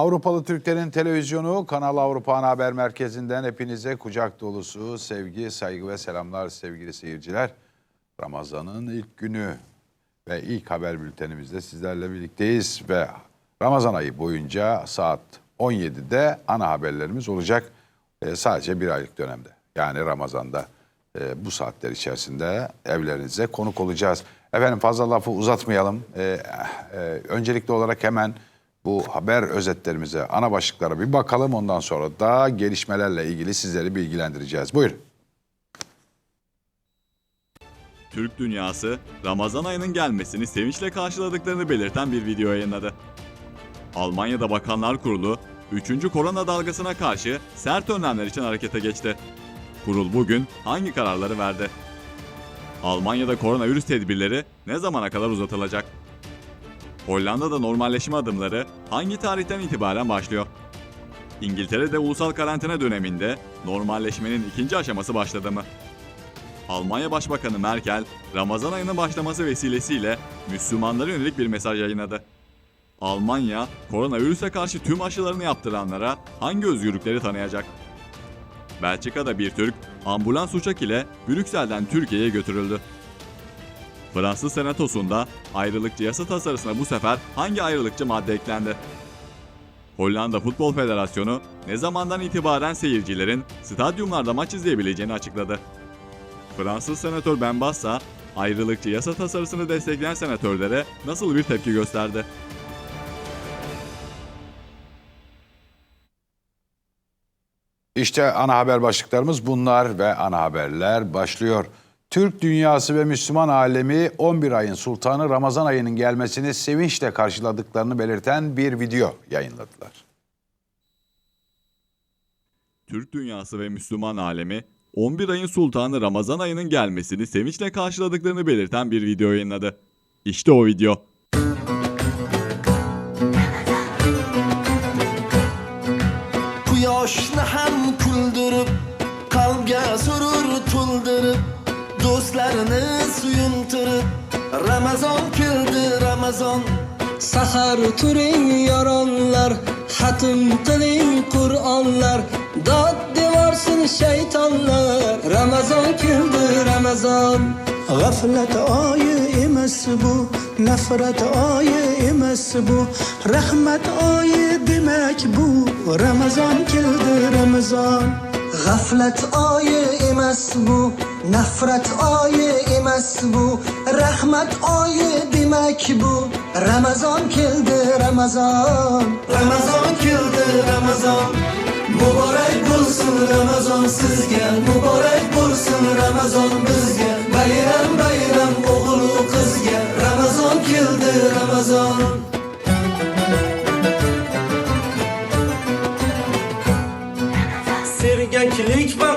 Avrupalı Türklerin televizyonu Kanal Avrupa Ana Haber Merkezi'nden hepinize kucak dolusu sevgi, saygı ve selamlar sevgili seyirciler. Ramazan'ın ilk günü ve ilk haber bültenimizde sizlerle birlikteyiz ve Ramazan ayı boyunca saat 17'de ana haberlerimiz olacak. Ee, sadece bir aylık dönemde yani Ramazan'da e, bu saatler içerisinde evlerinize konuk olacağız. Efendim fazla lafı uzatmayalım. Ee, e, öncelikli olarak hemen bu haber özetlerimize, ana başlıklara bir bakalım. Ondan sonra da gelişmelerle ilgili sizleri bilgilendireceğiz. Buyurun. Türk dünyası Ramazan ayının gelmesini sevinçle karşıladıklarını belirten bir video yayınladı. Almanya'da Bakanlar Kurulu 3. korona dalgasına karşı sert önlemler için harekete geçti. Kurul bugün hangi kararları verdi? Almanya'da koronavirüs tedbirleri ne zamana kadar uzatılacak? Hollanda'da normalleşme adımları hangi tarihten itibaren başlıyor? İngiltere'de ulusal karantina döneminde normalleşmenin ikinci aşaması başladı mı? Almanya Başbakanı Merkel, Ramazan ayının başlaması vesilesiyle Müslümanlara yönelik bir mesaj yayınladı. Almanya, koronavirüse karşı tüm aşılarını yaptıranlara hangi özgürlükleri tanıyacak? Belçika'da bir Türk, ambulans uçak ile Brüksel'den Türkiye'ye götürüldü. Fransız Senatosu'nda ayrılıkçı yasa tasarısına bu sefer hangi ayrılıkçı madde eklendi? Hollanda Futbol Federasyonu ne zamandan itibaren seyircilerin stadyumlarda maç izleyebileceğini açıkladı. Fransız senatör Ben Bassa, ayrılıkçı yasa tasarısını destekleyen senatörlere nasıl bir tepki gösterdi? İşte ana haber başlıklarımız bunlar ve ana haberler başlıyor. Türk dünyası ve Müslüman alemi 11 ayın sultanı Ramazan ayının gelmesini sevinçle karşıladıklarını belirten bir video yayınladılar. Türk dünyası ve Müslüman alemi 11 ayın sultanı Ramazan ayının gelmesini sevinçle karşıladıklarını belirten bir video yayınladı. İşte o video. Quyoshni ham kuldirib qalbga surur to'ldirib do'stlarini suyuntirib Ramazon keldi Ramazon Sahar turing yoronlar Xatm qiling Qur'onlar Dod devorsin shaytonlar Ramazon keldi Ramazon G'aflat oyi emas bu, nafrat oyi emas bu, rahmat oyi demak bu. Ramazon keldi Ramazon. G'aflat oyi emas bu Nafrat oyi emas bu Rahmat oyi demak bu. Ramazon keldi Ramazon. Ramazon keldi Ramazon. Muborak bo'lsin Ramazon sizga. Muborak bo'lsin Ramazon bizga. Bayram bayram o'g'il qizga. Ramazon keldi Ramazon Sergaklik vaqti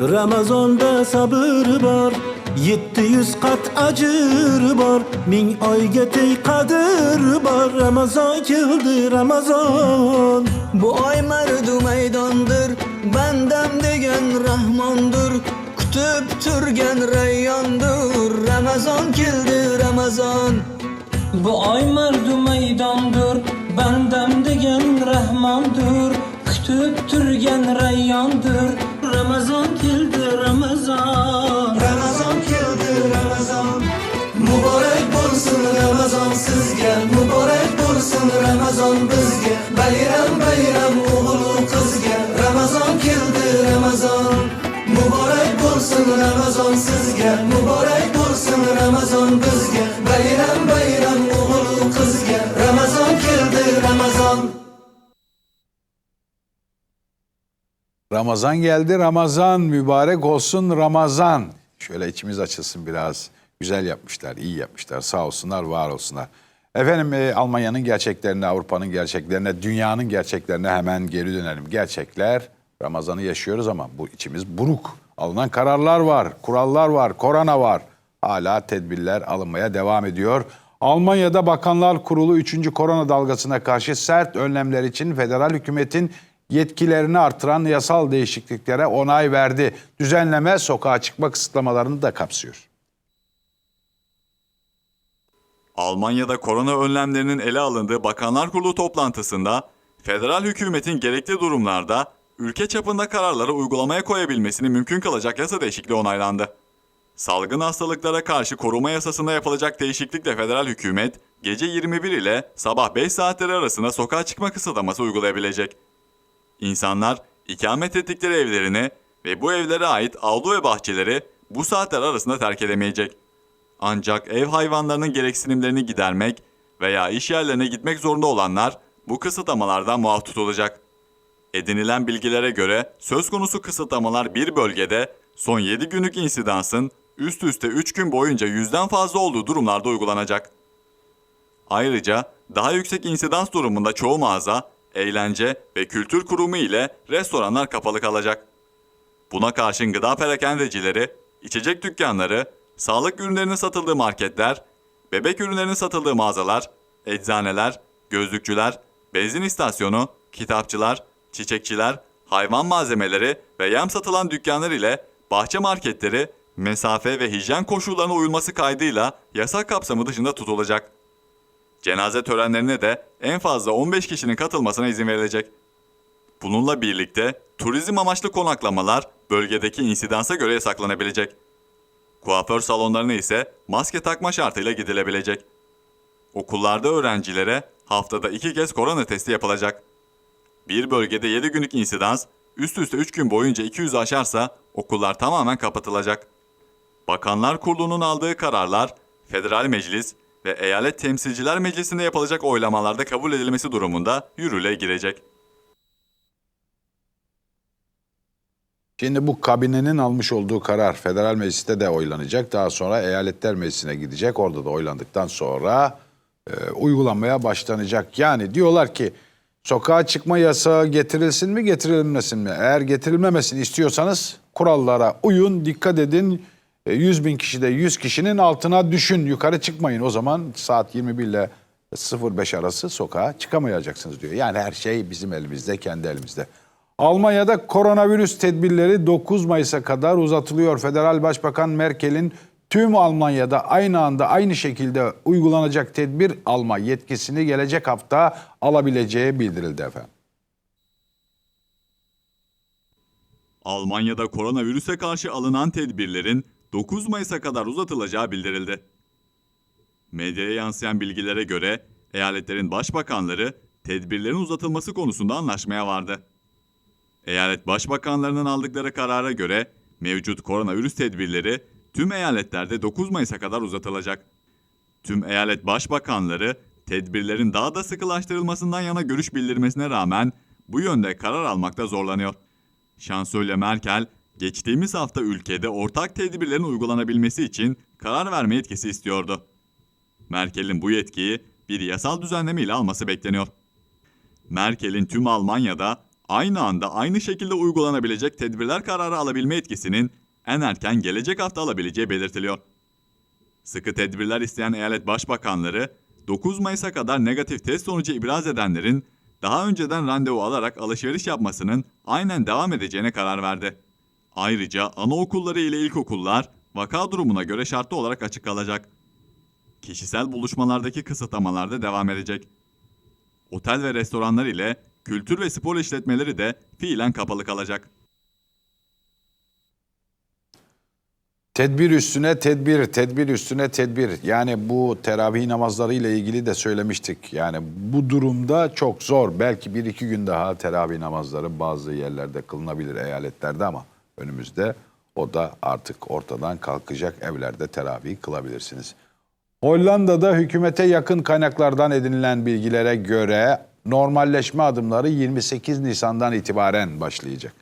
Ramazonda sabr bor, 700 qat ajr bor, ming oyga teng qadr bor. Ramazon keldi Ramazon. Bu oy mardu maydondir Bandam degan rahmondir Kutib turgan rayyondir Ramazon keldi Ramazon Bu oy mardu maydondir Bandam degan rahmondir Kutib turgan rayyondir Ramazon keldi Ramazon Ramazon keldi Ramazon Muborak bo'lsin Ramazon sizga Muborak bo'lsin Ramazon bizga Bayram bayram o'g'il qizga Ramazon keldi Ramazon Muborak bo'lsin Ramazon sizga Muborak bo'lsin Ramazon bizga Bayram bayram o'g'il Ramazan geldi Ramazan mübarek olsun Ramazan. Şöyle içimiz açılsın biraz. Güzel yapmışlar, iyi yapmışlar. Sağ olsunlar, var olsunlar. Efendim e, Almanya'nın gerçeklerine, Avrupa'nın gerçeklerine, dünyanın gerçeklerine hemen geri dönelim. Gerçekler Ramazan'ı yaşıyoruz ama bu içimiz buruk. Alınan kararlar var, kurallar var, korona var. Hala tedbirler alınmaya devam ediyor. Almanya'da Bakanlar Kurulu 3. korona dalgasına karşı sert önlemler için federal hükümetin yetkilerini artıran yasal değişikliklere onay verdi. Düzenleme sokağa çıkma kısıtlamalarını da kapsıyor. Almanya'da korona önlemlerinin ele alındığı Bakanlar Kurulu toplantısında federal hükümetin gerekli durumlarda ülke çapında kararları uygulamaya koyabilmesini mümkün kılacak yasa değişikliği onaylandı. Salgın hastalıklara karşı koruma yasasında yapılacak değişiklikle federal hükümet gece 21 ile sabah 5 saatleri arasında sokağa çıkma kısıtlaması uygulayabilecek. İnsanlar ikamet ettikleri evlerini ve bu evlere ait avlu ve bahçeleri bu saatler arasında terk edemeyecek. Ancak ev hayvanlarının gereksinimlerini gidermek veya iş yerlerine gitmek zorunda olanlar bu kısıtlamalardan muaf tutulacak. Edinilen bilgilere göre söz konusu kısıtlamalar bir bölgede son 7 günlük insidansın üst üste 3 gün boyunca yüzden fazla olduğu durumlarda uygulanacak. Ayrıca daha yüksek insidans durumunda çoğu mağaza, eğlence ve kültür kurumu ile restoranlar kapalı kalacak. Buna karşın gıda perakendecileri, içecek dükkanları, sağlık ürünlerinin satıldığı marketler, bebek ürünlerinin satıldığı mağazalar, eczaneler, gözlükçüler, benzin istasyonu, kitapçılar, çiçekçiler, hayvan malzemeleri ve yem satılan dükkanlar ile bahçe marketleri mesafe ve hijyen koşullarına uyulması kaydıyla yasak kapsamı dışında tutulacak. Cenaze törenlerine de en fazla 15 kişinin katılmasına izin verilecek. Bununla birlikte turizm amaçlı konaklamalar bölgedeki insidansa göre yasaklanabilecek. Kuaför salonlarına ise maske takma şartıyla gidilebilecek. Okullarda öğrencilere haftada iki kez korona testi yapılacak. Bir bölgede 7 günlük insidans üst üste 3 gün boyunca 200 aşarsa okullar tamamen kapatılacak. Bakanlar Kurulu'nun aldığı kararlar Federal Meclis ve Eyalet Temsilciler Meclisi'nde yapılacak oylamalarda kabul edilmesi durumunda yürürlüğe girecek. Şimdi bu kabinenin almış olduğu karar federal mecliste de oylanacak. Daha sonra eyaletler meclisine gidecek. Orada da oylandıktan sonra e, uygulanmaya başlanacak. Yani diyorlar ki sokağa çıkma yasağı getirilsin mi getirilmesin mi? Eğer getirilmemesini istiyorsanız kurallara uyun, dikkat edin. E, 100 bin kişide 100 kişinin altına düşün. Yukarı çıkmayın. O zaman saat 21 ile 05 arası sokağa çıkamayacaksınız diyor. Yani her şey bizim elimizde, kendi elimizde. Almanya'da koronavirüs tedbirleri 9 Mayıs'a kadar uzatılıyor. Federal Başbakan Merkel'in tüm Almanya'da aynı anda aynı şekilde uygulanacak tedbir alma yetkisini gelecek hafta alabileceği bildirildi efendim. Almanya'da koronavirüse karşı alınan tedbirlerin 9 Mayıs'a kadar uzatılacağı bildirildi. Medyaya yansıyan bilgilere göre eyaletlerin başbakanları tedbirlerin uzatılması konusunda anlaşmaya vardı. Eyalet başbakanlarının aldıkları karara göre mevcut koronavirüs tedbirleri tüm eyaletlerde 9 Mayıs'a kadar uzatılacak. Tüm eyalet başbakanları tedbirlerin daha da sıkılaştırılmasından yana görüş bildirmesine rağmen bu yönde karar almakta zorlanıyor. Şansölye Merkel, geçtiğimiz hafta ülkede ortak tedbirlerin uygulanabilmesi için karar verme yetkisi istiyordu. Merkel'in bu yetkiyi bir yasal düzenleme ile alması bekleniyor. Merkel'in tüm Almanya'da aynı anda aynı şekilde uygulanabilecek tedbirler kararı alabilme yetkisinin en erken gelecek hafta alabileceği belirtiliyor. Sıkı tedbirler isteyen eyalet başbakanları 9 Mayıs'a kadar negatif test sonucu ibraz edenlerin daha önceden randevu alarak alışveriş yapmasının aynen devam edeceğine karar verdi. Ayrıca anaokulları ile ilkokullar vaka durumuna göre şartlı olarak açık kalacak. Kişisel buluşmalardaki kısıtlamalar da devam edecek. Otel ve restoranlar ile kültür ve spor işletmeleri de fiilen kapalı kalacak. Tedbir üstüne tedbir, tedbir üstüne tedbir. Yani bu teravih namazları ile ilgili de söylemiştik. Yani bu durumda çok zor. Belki bir iki gün daha teravih namazları bazı yerlerde kılınabilir eyaletlerde ama önümüzde o da artık ortadan kalkacak. Evlerde teravih kılabilirsiniz. Hollanda'da hükümete yakın kaynaklardan edinilen bilgilere göre normalleşme adımları 28 Nisan'dan itibaren başlayacak.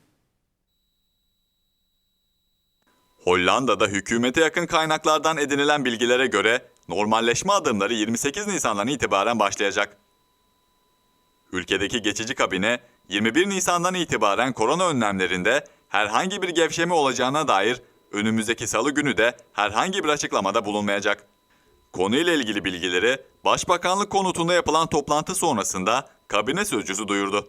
Hollanda'da hükümete yakın kaynaklardan edinilen bilgilere göre normalleşme adımları 28 Nisan'dan itibaren başlayacak. Ülkedeki geçici kabine 21 Nisan'dan itibaren korona önlemlerinde herhangi bir gevşeme olacağına dair önümüzdeki salı günü de herhangi bir açıklamada bulunmayacak. Konuyla ilgili bilgileri Başbakanlık konutunda yapılan toplantı sonrasında kabine sözcüsü duyurdu.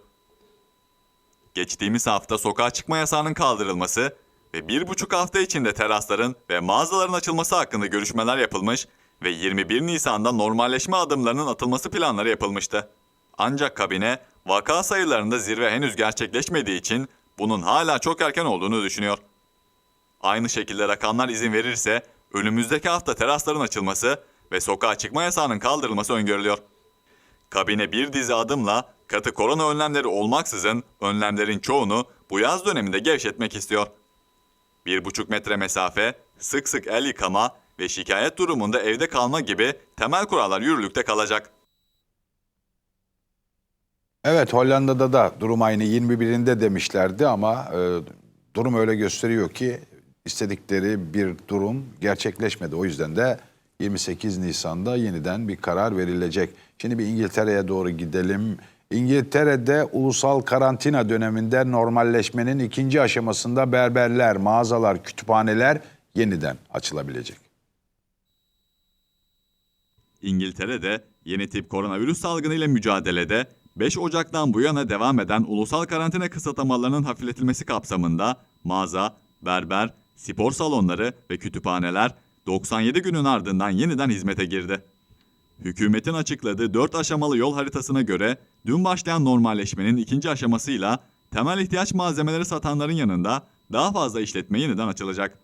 Geçtiğimiz hafta sokağa çıkma yasağının kaldırılması ve bir buçuk hafta içinde terasların ve mağazaların açılması hakkında görüşmeler yapılmış ve 21 Nisan'da normalleşme adımlarının atılması planları yapılmıştı. Ancak kabine vaka sayılarında zirve henüz gerçekleşmediği için bunun hala çok erken olduğunu düşünüyor. Aynı şekilde rakamlar izin verirse önümüzdeki hafta terasların açılması ve sokağa çıkma yasağının kaldırılması öngörülüyor. Kabine bir dizi adımla katı korona önlemleri olmaksızın önlemlerin çoğunu bu yaz döneminde gevşetmek istiyor. 1,5 metre mesafe, sık sık el yıkama ve şikayet durumunda evde kalma gibi temel kurallar yürürlükte kalacak. Evet Hollanda'da da durum aynı 21'inde demişlerdi ama e, durum öyle gösteriyor ki istedikleri bir durum gerçekleşmedi. O yüzden de 28 Nisan'da yeniden bir karar verilecek. Şimdi bir İngiltere'ye doğru gidelim. İngiltere'de ulusal karantina döneminde normalleşmenin ikinci aşamasında berberler, mağazalar, kütüphaneler yeniden açılabilecek. İngiltere'de yeni tip koronavirüs salgını ile mücadelede 5 Ocak'tan bu yana devam eden ulusal karantina kısıtlamalarının hafifletilmesi kapsamında mağaza, berber, spor salonları ve kütüphaneler 97 günün ardından yeniden hizmete girdi. Hükümetin açıkladığı 4 aşamalı yol haritasına göre dün başlayan normalleşmenin ikinci aşamasıyla temel ihtiyaç malzemeleri satanların yanında daha fazla işletme yeniden açılacak.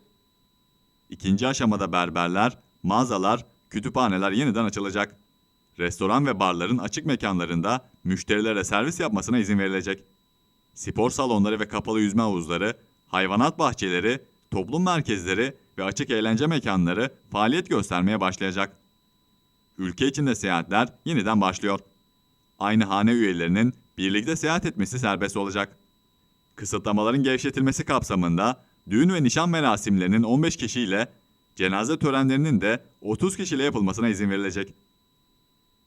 İkinci aşamada berberler, mağazalar, kütüphaneler yeniden açılacak. Restoran ve barların açık mekanlarında müşterilere servis yapmasına izin verilecek. Spor salonları ve kapalı yüzme havuzları, hayvanat bahçeleri, toplum merkezleri ve açık eğlence mekanları faaliyet göstermeye başlayacak. Ülke içinde seyahatler yeniden başlıyor. Aynı hane üyelerinin birlikte seyahat etmesi serbest olacak. Kısıtlamaların gevşetilmesi kapsamında düğün ve nişan merasimlerinin 15 kişiyle, cenaze törenlerinin de 30 kişiyle yapılmasına izin verilecek.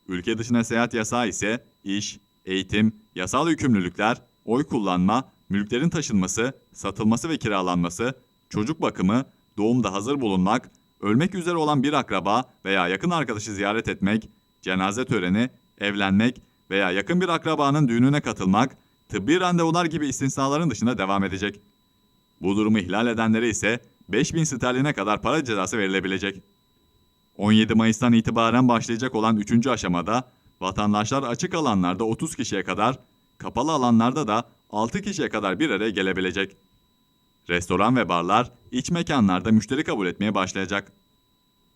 Ülke dışına seyahat yasağı ise iş, eğitim, yasal yükümlülükler, oy kullanma, mülklerin taşınması, satılması ve kiralanması, çocuk bakımı, doğumda hazır bulunmak, ölmek üzere olan bir akraba veya yakın arkadaşı ziyaret etmek, cenaze töreni, evlenmek veya yakın bir akrabanın düğününe katılmak, tıbbi randevular gibi istisnaların dışında devam edecek. Bu durumu ihlal edenlere ise 5000 sterline kadar para cezası verilebilecek. 17 Mayıs'tan itibaren başlayacak olan 3. aşamada vatandaşlar açık alanlarda 30 kişiye kadar, kapalı alanlarda da 6 kişiye kadar bir araya gelebilecek. Restoran ve barlar iç mekanlarda müşteri kabul etmeye başlayacak.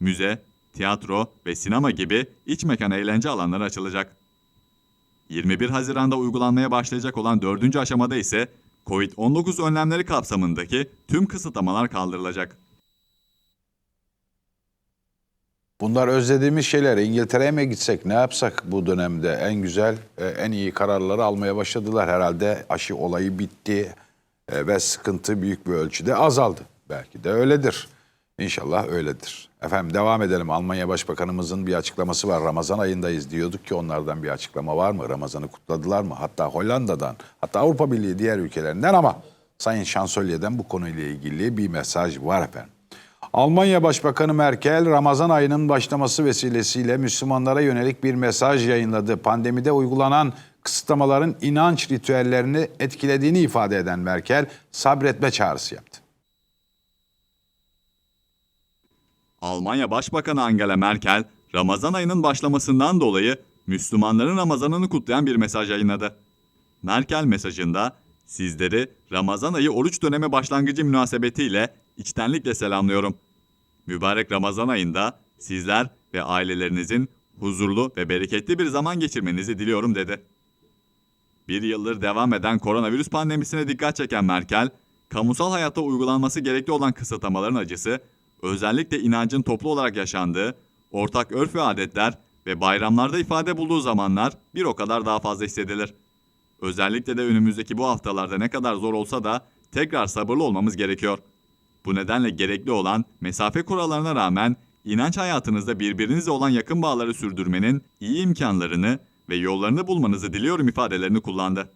Müze, tiyatro ve sinema gibi iç mekan eğlence alanları açılacak. 21 Haziran'da uygulanmaya başlayacak olan 4. aşamada ise COVID-19 önlemleri kapsamındaki tüm kısıtlamalar kaldırılacak. Bunlar özlediğimiz şeyler. İngiltere'ye mi gitsek ne yapsak bu dönemde en güzel, e, en iyi kararları almaya başladılar. Herhalde aşı olayı bitti e, ve sıkıntı büyük bir ölçüde azaldı. Belki de öyledir. İnşallah öyledir. Efendim devam edelim. Almanya Başbakanımızın bir açıklaması var. Ramazan ayındayız diyorduk ki onlardan bir açıklama var mı? Ramazan'ı kutladılar mı? Hatta Hollanda'dan, hatta Avrupa Birliği diğer ülkelerinden ama Sayın Şansölye'den bu konuyla ilgili bir mesaj var efendim. Almanya Başbakanı Merkel, Ramazan ayının başlaması vesilesiyle Müslümanlara yönelik bir mesaj yayınladı. Pandemide uygulanan kısıtlamaların inanç ritüellerini etkilediğini ifade eden Merkel, sabretme çağrısı yaptı. Almanya Başbakanı Angela Merkel, Ramazan ayının başlamasından dolayı Müslümanların Ramazanını kutlayan bir mesaj yayınladı. Merkel mesajında, sizleri Ramazan ayı oruç dönemi başlangıcı münasebetiyle içtenlikle selamlıyorum. Mübarek Ramazan ayında sizler ve ailelerinizin huzurlu ve bereketli bir zaman geçirmenizi diliyorum dedi. Bir yıldır devam eden koronavirüs pandemisine dikkat çeken Merkel, kamusal hayatta uygulanması gerekli olan kısıtlamaların acısı, özellikle inancın toplu olarak yaşandığı, ortak örf ve adetler ve bayramlarda ifade bulduğu zamanlar bir o kadar daha fazla hissedilir. Özellikle de önümüzdeki bu haftalarda ne kadar zor olsa da tekrar sabırlı olmamız gerekiyor. Bu nedenle gerekli olan mesafe kurallarına rağmen inanç hayatınızda birbirinizle olan yakın bağları sürdürmenin iyi imkanlarını ve yollarını bulmanızı diliyorum ifadelerini kullandı.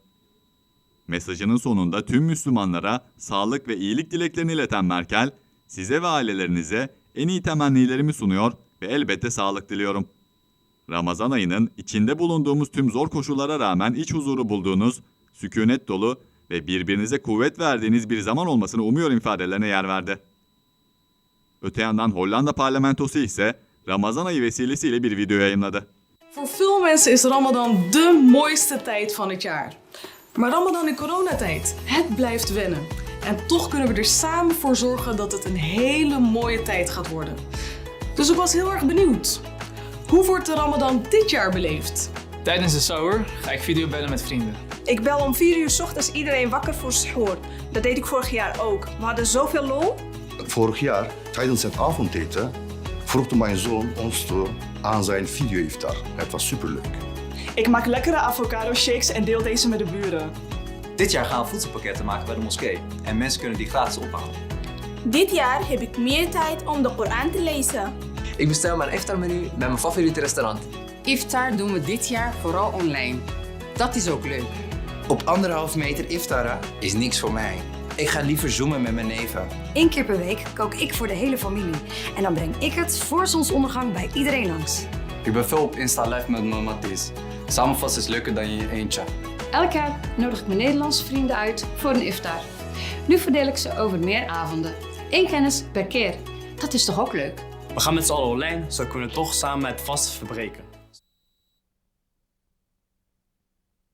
Mesajının sonunda tüm Müslümanlara sağlık ve iyilik dileklerini ileten Merkel, size ve ailelerinize en iyi temennilerimi sunuyor ve elbette sağlık diliyorum. Ramazan ayının içinde bulunduğumuz tüm zor koşullara rağmen iç huzuru bulduğunuz, sükunet dolu ve birbirinize kuvvet verdiğiniz bir zaman olmasını umuyorum ifadelerine yer verdi. Öte yandan Hollanda parlamentosu ise Ramazan ayı vesilesiyle bir video yayınladı. Voor veel mensen is Ramadan de mooiste tijd van het jaar. Maar Ramadan in coronatijd, het blijft wennen. En toch kunnen we er samen voor zorgen dat het een hele mooie tijd gaat worden. Dus ik was heel erg benieuwd. Hoe wordt de Ramadan dit jaar beleefd? Tijdens de sahur ga ik videobellen met vrienden. Ik bel om 4 uur 's ochtends iedereen wakker voor sahur. Dat deed ik vorig jaar ook. We hadden zoveel lol. Vorig jaar, tijdens het avondeten, vroeg mijn zoon ons toe aan zijn video-iftar. Het was superleuk. Ik maak lekkere avocado shakes en deel deze met de buren. Dit jaar gaan we voedselpakketten maken bij de moskee. En mensen kunnen die gratis ophalen. Dit jaar heb ik meer tijd om de Koran te lezen. Ik bestel mijn iftarmenu bij mijn favoriete restaurant. Iftar doen we dit jaar vooral online. Dat is ook leuk. Op anderhalf meter iftara is niks voor mij. Ik ga liever zoomen met mijn neven. Eén keer per week kook ik voor de hele familie. En dan breng ik het voor zonsondergang bij iedereen langs. Ik ben veel op Insta live met mijn matties. Samenvatten is leuker dan in je eentje. Elk jaar nodig ik mijn Nederlandse vrienden uit voor een iftar. Nu verdeel ik ze over meer avonden. Eén kennis per keer. Dat is toch ook leuk? We gaan met z'n allen online, zo kunnen we toch samen het vast verbreken.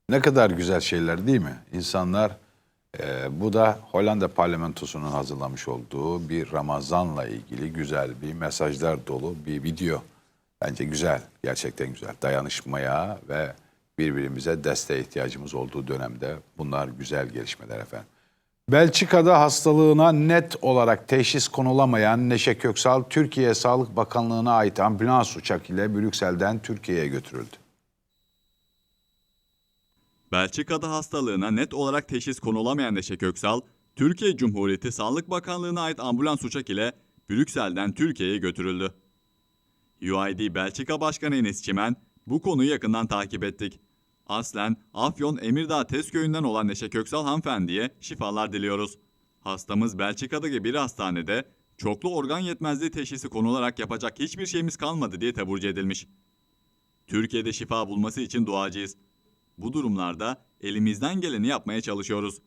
Ne kadar güzel şeyler değil mi? İnsanlar e, bu da Hollanda parlamentosunun hazırlamış olduğu bir Ramazan'la ilgili güzel bir mesajlar dolu bir video. Bence güzel, gerçekten güzel. Dayanışmaya ve birbirimize desteğe ihtiyacımız olduğu dönemde bunlar güzel gelişmeler efendim. Belçika'da hastalığına net olarak teşhis konulamayan Neşe Köksal, Türkiye Sağlık Bakanlığı'na ait ambulans uçak ile Brüksel'den Türkiye'ye götürüldü. Belçika'da hastalığına net olarak teşhis konulamayan Neşe Köksal, Türkiye Cumhuriyeti Sağlık Bakanlığı'na ait ambulans uçak ile Brüksel'den Türkiye'ye götürüldü. UID Belçika Başkanı Enes Çimen, bu konuyu yakından takip ettik. Aslen Afyon Emirdağ Tez Köyü'nden olan Neşe Köksal hanımefendiye şifalar diliyoruz. Hastamız Belçika'daki bir hastanede çoklu organ yetmezliği teşhisi konularak yapacak hiçbir şeyimiz kalmadı diye taburcu edilmiş. Türkiye'de şifa bulması için duacıyız. Bu durumlarda elimizden geleni yapmaya çalışıyoruz.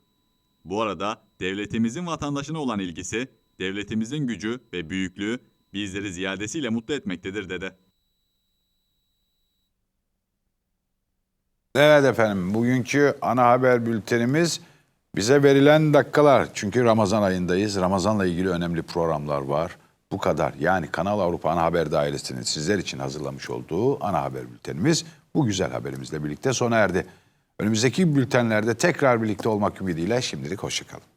Bu arada devletimizin vatandaşına olan ilgisi, devletimizin gücü ve büyüklüğü bizleri ziyadesiyle mutlu etmektedir dedi. Evet efendim bugünkü ana haber bültenimiz bize verilen dakikalar. Çünkü Ramazan ayındayız. Ramazanla ilgili önemli programlar var. Bu kadar. Yani Kanal Avrupa Ana Haber Dairesi'nin sizler için hazırlamış olduğu ana haber bültenimiz bu güzel haberimizle birlikte sona erdi. Önümüzdeki bültenlerde tekrar birlikte olmak ümidiyle şimdilik hoşçakalın.